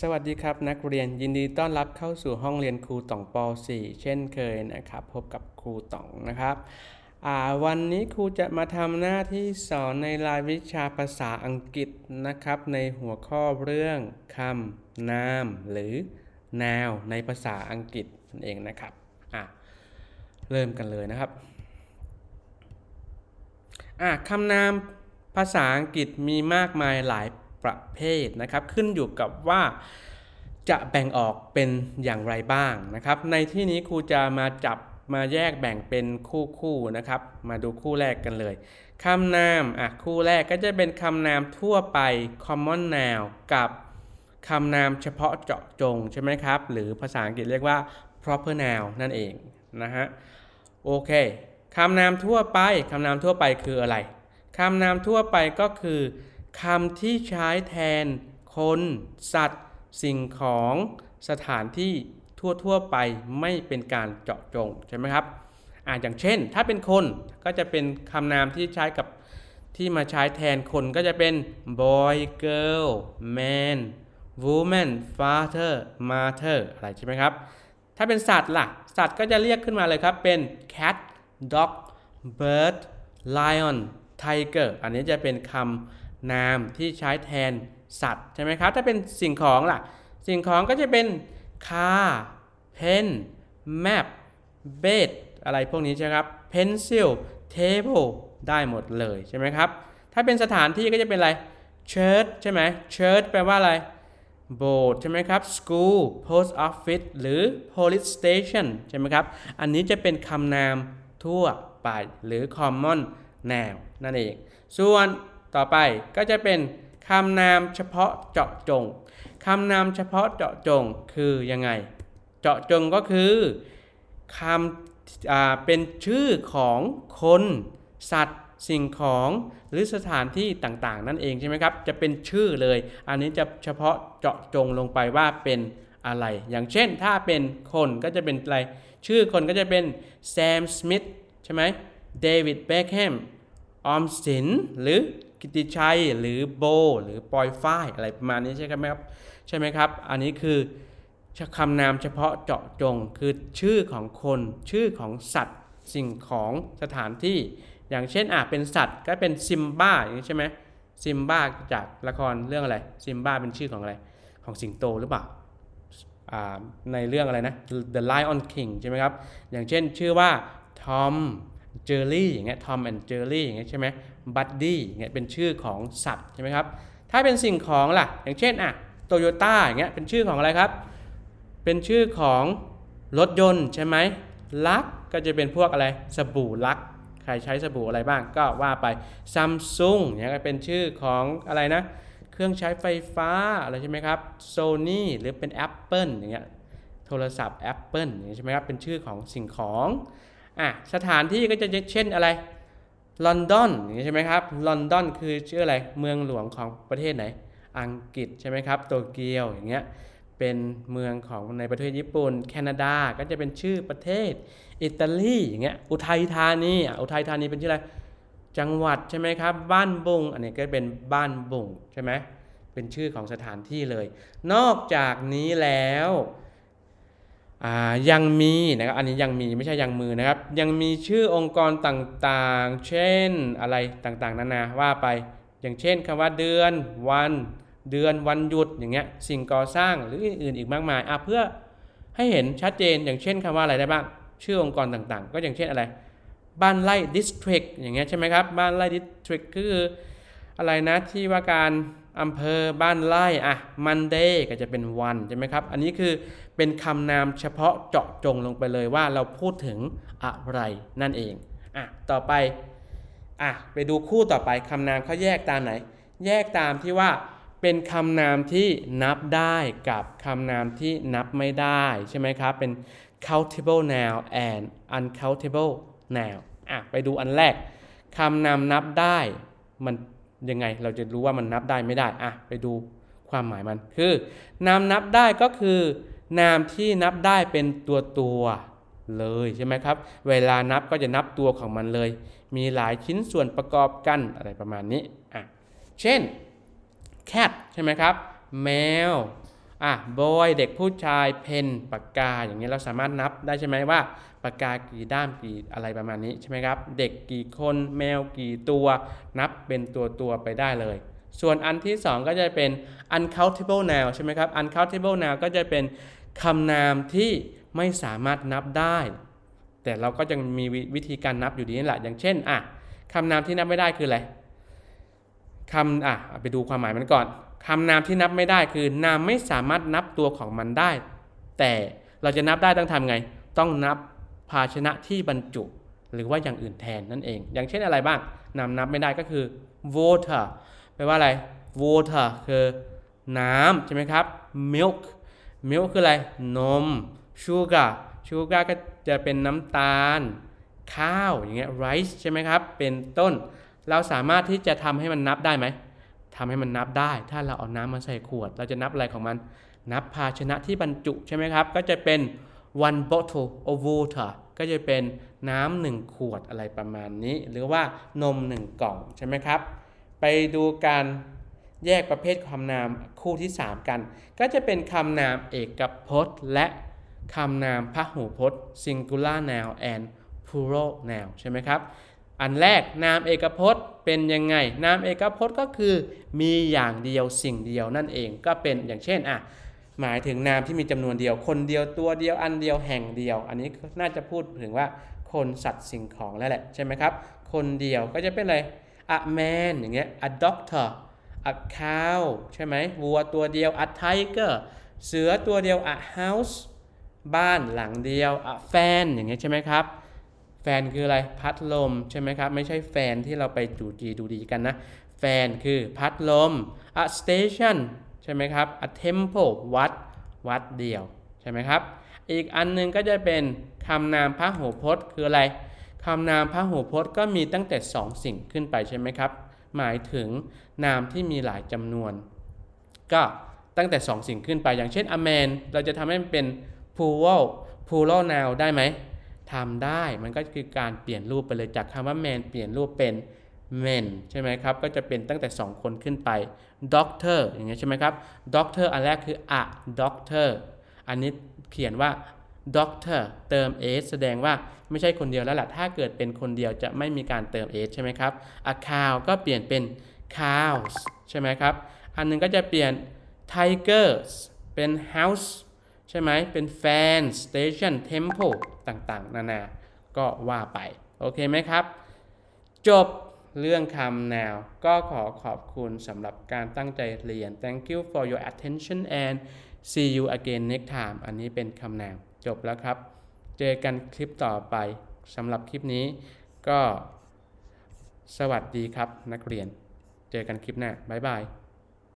สวัสดีครับนักเรียนยินดีต้อนรับเข้าสู่ห้องเรียนครูต่องป .4 เช่นเคยนะครับ พบกับครูต่องนะครับวันนี้ครูจะมาทำหน้าที่สอนในรายวิชาภาษาอังกฤษนะครับ ในหัวข้อเรื่องคำนามหรือ now ในภาษาอังกฤษนั่นเองนะครับเริ่มกันเลยนะครับคำนามภาษาอังกฤษมีมากมายหลาย ประเภทนะครับ ขึ้นอยู่กับว่าจะแบ่งออกเป็นอย่างไรบ้างนะครับ ในที่นี้ครูจะมาจับมาแยกแบ่งเป็นคู่คู่นะครับ มาดูคู่แรกกันเลยคำนามอะคู่แรกก็จะเป็นคำนามทั่วไป common noun กับคำนามเฉพาะเจาะจงใช่ไหมครับ หรือภาษาอังกฤษเรียกว่า proper noun นั่นเองนะฮะโอเคคำนามทั่วไปคำนามทั่วไปคืออะไรคำนามทั่วไปก็คือ คำที่ใช้แทน คน สัตว์ สิ่งของสถานที่ทั่วๆไปไม่เป็นการเจาะจงใช่ไหมครับอ่าอย่างเช่น ถ้าเป็นคนก็จะเป็นคำนามที่ใช้กับที่มาใช้แทนคนก็จะเป็น boy girl man woman father mother อะไรใช่ไหมครับ ถ้าเป็นสัตว์ล่ะ สัตว์ก็จะเรียกขึ้นมาเลยครับเป็น cat dog bird lion tiger อันนี้จะเป็นคำ นามที่ใช้แทนสัตว์ใช่ไหมครับ ถ้าเป็นสิ่งของล่ะ สิ่งของก็จะเป็น car pen map bed อะไรพวกนี้ใช่ครับ pencil table ได้หมดเลยใช่ไหมครับ ถ้าเป็นสถานที่ก็จะเป็นอะไร church ใช่ไหม church แปลว่าอะไรโบสถ์ใช่ไหมครับ school post office หรือ police station ใช่ไหมครับ อันนี้จะเป็นคำนามทั่วไปหรือ common noun นั่นเอง ส่วน ต่อไปก็จะเป็นคำนามเฉพาะเจาะจงคำนามเฉพาะเจาะจงคือยังไง เจาะจงก็คือคำอเป็นชื่อของคน สัตว์ สิ่งของหรือสถานที่ต่างๆ นั่นเองใช่ไหมครับ จะเป็นชื่อเลย อันนี้จะเฉพาะเจาะจงลงไปว่าเป็นอะไร อย่างเช่นถ้าเป็นคนก็จะเป็นอะไร ชื่อคนก็จะเป็นแซม สมิธใช่ไหมเดวิด เบคแฮม ออมสิน หรือ กิติชัย หรือโบ หรือปอยฝ้ายอะไรประมาณนี้ใช่ไหมครับใช่ไหมครับ อันนี้คือคำนามเฉพาะเจาะจงคือชื่อของคนชื่อของสัตว์สิ่งของสถานที่ อย่างเช่นอะเป็นสัตว์ก็เป็นซิมบ้าอย่างนี้ใช่ไหมซิมบ้าจากละครเรื่องอะไรซิมบ้าเป็นชื่อของอะไรของสิงโตหรือเปล่าอ่าในเรื่องอะไรนะ The Lion King ใช่ไหมครับ อย่างเช่นชื่อว่าทอม เจอรี่อย่างเงี้ยทอมแอนด์เจอรี่อย่างเงี้ยใช่ไหมบัดดี้อย่างเงี้ยเป็นชื่อของสัตว์ใช่ไหมครับถ้าเป็นสิ่งของล่ะ อย่างเช่นอะโตโยต้าอย่างเงี้ยเป็นชื่อของอะไรครับ เป็นชื่อของรถยนต์ใช่ไหมลักก็จะเป็นพวกอะไรสบู่ลักใครใช้สบู่อะไรบ้างก็ว่าไปซัมซุงเนี่ยก็เป็นชื่อของอะไรนะ เครื่องใช้ไฟฟ้าอะไรใช่ไหมครับโซนี่หรือเป็น Apple อย่างเงี้ยโทรศัพท์ Apple อย่างเงี้ยใช่ไหมครับเป็นชื่อของสิ่งของ อะสถานที่ก็จะเช่นอะไรลอนดอนอย่างเงี้ใช่ไหมครับลอนดอนคือชื่ออะไรเมืองหลวงของประเทศไหน อังกฤษใช่ไหมครับโตเกียวอย่างเงี้ยเป็นเมืองของในประเทศญี่ปุ่น แคนาดาก็จะเป็นชื่อประเทศ อิตาลีอย่างเงี้ยอุทัยธานีอะอุทัยธานีเป็นชื่ออะไรจังหวัดใช่ไหมครับ บ้านบุงอันนี้ก็เป็นบ้านบุงใช่ไหมเป็นชื่อของสถานที่เลย นอกจากนี้แล้ว ยังมีนะครับอันนี้ยังมีไม่ใช่ยังมือนะครับ ยังมีชื่อองค์กรต่างๆ เช่นอะไรต่างๆนานาว่าไป อย่างเช่นคำว่าเดือนวัน เดือนวันหยุดอย่างเงี้ยสิ่งก่อสร้างหรืออื่นๆอีกมากมายอะเพื่อให้เห็นชัดเจนอย่างเช่นคำว่าอะไรได้บ้าง ชื่อองค์กรต่างๆ ก็อย่างเช่นอะไร บ้านไร่ดิสทริกอย่างเงี้ยใช่ไหมครับบ้านไร่ดิสทริกคืออะไรนะที่ว่าการ อำเภอบ้านไร่อะมันเดย์ก็จะเป็นวันใช่ไหมครับ อันนี้คือเป็นคำนามเฉพาะเจาะจงลงไปเลยว่าเราพูดถึงอะไรนั่นเองอะต่อไปอะไปดูคู่ต่อไปคำนามเขาแยกตามไหน แยกตามที่ว่าเป็นคำนามที่นับได้กับคำนามที่นับไม่ได้ใช่ไหมครับ เป็น countable noun and uncountable noun อะไปดูอันแรกคำนามนับได้มัน ยังไงเราจะรู้ว่ามันนับได้ไม่ได้อะไปดูความหมายมัน คือนามนับได้ก็คือ นามที่นับได้เป็นตัวตัวๆเลยใช่ไหมครับ เวลานับก็จะนับตัวของมันเลย มีหลายชิ้นส่วนประกอบกันอะไรประมาณนี้อะเช่น cat ใช่ไหมครับ แมวอะ boy เด็กผู้ชาย pen ปากกา อย่างเงี้ยเราสามารถนับได้ใช่ไหมว่า ปากกากี่ด้ามกี่อะไรประมาณนี้ใช่ไหมครับ เด็กกี่คนแมวกี่ตัวนับเป็นตัวตัวไปได้เลย ส่วนอันที่ 2 ก็จะเป็น uncountable noun ใช่ไหมครับ uncountable noun ก็จะเป็นคำนามที่ไม่สามารถนับได้ แต่เราก็จะมีวิธีการนับอยู่ดีนี่แหละ อย่างเช่นอะคำนามที่นับไม่ได้คืออะไรคำอะไปดูความหมายมันก่อนคำนามที่นับไม่ได้คือนามไม่สามารถนับตัวของมันได้ แต่เราจะนับได้ต้องทำไง ต้องนับ ภาชนะที่บรรจุ หรือว่าอย่างอื่นแทนนั่นเอง อย่างเช่นอะไรบ้างนามนับไม่ได้ก็คือ water แปลว่าอะไร water คือน้ำใช่ไหมครับ milk milk คืออะไร นม sugar sugar ก็จะเป็นน้ำตาล ข้าวอย่างเงี้ย rice ใช่ไหมครับ เป็นต้น เราสามารถที่จะทำให้มันนับได้ไหมทำให้มันนับได้ ถ้าเราเอาน้ำมาใส่ขวด เราจะนับอะไรของมัน นับภาชนะที่บรรจุใช่ไหมครับ ก็จะเป็น one bottle of water ก็จะเป็นน้ำหนึ่งขวดอะไรประมาณนี้ หรือว่านมหนึ่งกล่องใช่ไหมครับ ไปดูการแยกประเภทคำนามคู่ที่ 3 กัน ก็จะเป็นคำนามเอกพจน์ และคำนามพหูพจน์ singular noun and plural noun ใช่ไหมครับ อันแรกนามเอกพจน์เป็นยังไง นามเอกพจน์ก็คือมีอย่างเดียวสิ่งเดียวนั่นเองก็เป็นอย่างเช่นอะ หมายถึงนามที่มีจำนวนเดียว คนเดียวตัวเดียวอันเดียวแห่งเดียว อันนี้น่าจะพูดถึงว่าคนสัตว์สิ่งของแล้วแหละใช่ไหมครับ คนเดียวก็จะเป็นอะไร a man อย่างเงี้ย a doctor a cow ใช่ไหมวัวตัวเดียว a tiger เสือตัวเดียว a house บ้านหลังเดียว a fan อย่างเงี้ยใช่ไหมครับ แฟนคืออะไรพัดลมใช่ไหมครับ ไม่ใช่แฟนที่เราไปจูจีดูดีกันนะ แฟนคือพัดลม a station ใช่ไหมครับ a temple วัด วัดเดียว ใช่ไหมครับ อีกอันหนึงก็จะเป็นคำนามพหูพจน์คืออะไรคำนามพหูพจน์ก็มีตั้งแต่ 2 สิ่งขึ้นไปใช่ไหมครับ หมายถึงนามที่มีหลายจำนวน ก็ตั้งแต่ 2 สิ่งขึ้นไป อย่างเช่น a man เราจะทำให้มันเป็น plural plural noun ได้ไหมทำได้มันก็คือการเปลี่ยนรูปไปเลยจากคำว่า man เปลี่ยนรูปเป็น men ใช่ไหมครับ ก็จะเป็นตั้งแต่ 2 คนขึ้นไป doctor อย่างเงี้ยใช่ไหมครับ doctor อันแรกคือ a doctor อันนี้เขียนว่า doctor เติม s แสดงว่าไม่ใช่คนเดียวแล้วล่ะ ถ้าเกิดเป็นคนเดียวจะไม่มีการเติม s ใช่ไหมครับ a cow ก็เปลี่ยนเป็น cows ใช่ไหมครับ อันหนึงก็จะเปลี่ยน tigers เป็น house ใช่ไหม เป็น fan station temple ต่างๆ นานา ก็ว่าไป โอเคไหมครับ จบ เรื่องคำนาวก็ขอขอบคุณสำหรับการตั้งใจเรียน thank you for your attention and see you again next time อันนี้เป็นคำนามจบแล้วครับ เจอกันคลิปต่อไปสำหรับคลิปนี้ก็สวัสดีครับนักเรียน เจอกันคลิปหน้า บ๊ายบาย